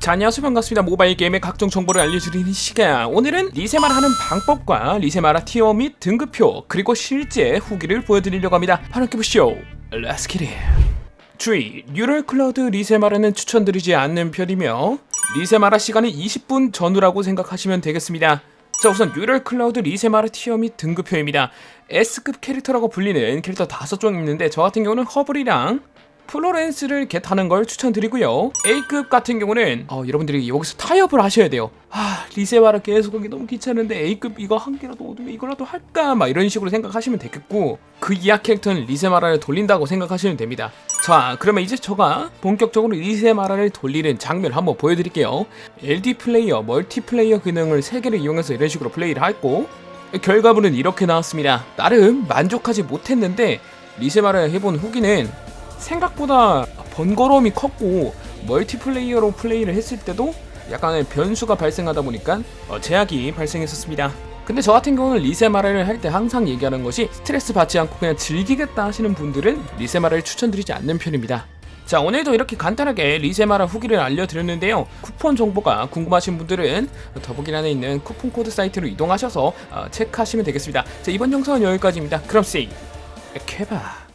자 안녕하세요 반갑습니다. 모바일 게임의 각종 정보를 알려드리는 시간. 오늘은 리세마라 하는 방법과 리세마라 티어 및 등급표 그리고 실제 후기를 보여드리려고 합니다. 바로 보시죠. Let's get it. 주의 뉴럴 클라우드 리세마라는 추천드리지 않는 편이며 리세마라 시간은 20분 전후라고 생각하시면 되겠습니다. 자 우선 뉴럴 클라우드 리세마라 티어 및 등급표입니다. S급 캐릭터라고 불리는 캐릭터 5종 있는데 저 같은 경우는 허블이랑 플로렌스를 겟하는 걸 추천드리고요. A급 같은 경우는 어, 여러분들이 여기서 타협을 하셔야 돼요. 아 리세마라 계속 하기 너무 귀찮은데 A급 이거 한 개라도 얻으면 이거라도 할까 막 이런 식으로 생각하시면 되겠고 그 이하 캐릭터는 리세마라를 돌린다고 생각하시면 됩니다. 자 그러면 이제 제가 본격적으로 리세마라를 돌리는 장면을 한번 보여드릴게요. LD 플레이어, 멀티플레이어 기능을 3개를 이용해서 이런 식으로 플레이를 했고 결과물은 이렇게 나왔습니다. 나름 만족하지 못했는데 리세마라를 해본 후기는 생각보다 번거로움이 컸고 멀티플레이어로 플레이를 했을 때도 약간의 변수가 발생하다 보니까 어, 제약이 발생했었습니다. 근데 저 같은 경우는 리세마라를 할 때 항상 얘기하는 것이 스트레스 받지 않고 그냥 즐기겠다 하시는 분들은 리세마라를 추천드리지 않는 편입니다. 자 오늘도 이렇게 간단하게 리세마라 후기를 알려드렸는데요. 쿠폰 정보가 궁금하신 분들은 더보기란에 있는 쿠폰 코드 사이트로 이동하셔서 어, 체크하시면 되겠습니다. 자 이번 영상은 여기까지입니다. 그럼 씨 케바